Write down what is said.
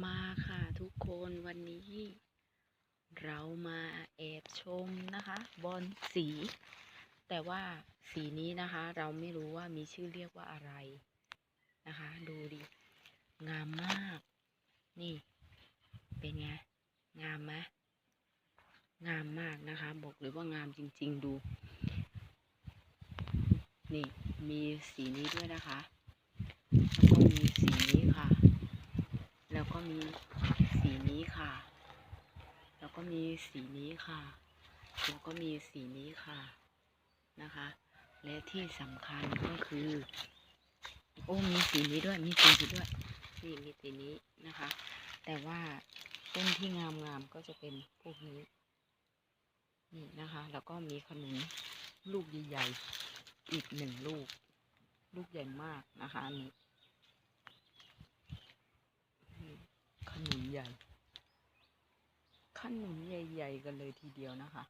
มาค่ะทุกคนวันนี้ เรามาแอบชมนะคะบอลสี แต่ว่าสีนี้นะคะ เราไม่รู้ว่ามีชื่อเรียกว่าอะไรนะคะ ดูดิ งามมาก นี่ เป็นไง งามไหมงามมากนะคะ บอกเลยว่างามจริง ๆ ดู นี่มีสีนี้ด้วยนะคะแล้วก็มี มีสีนี้ค่ะ แล้วก็มีสีนี้ค่ะ แล้วก็มีสีนี้ค่ะนะคะ และที่สำคัญก็คือ โอ้มีสีนี้ด้วย มีสีนี้ด้วยนี่มีสีนี้นะคะ แต่ว่าต้นที่งามๆก็จะเป็นพวกนี้นี่นะคะ แล้วก็มีขนุนลูกใหญ่ๆอีกหนึ่งลูก ลูกใหญ่มากนะคะอันนี้ ขนุนใหญ่ขนุนใหญ่ ๆ กันเลยทีเดียวนะคะ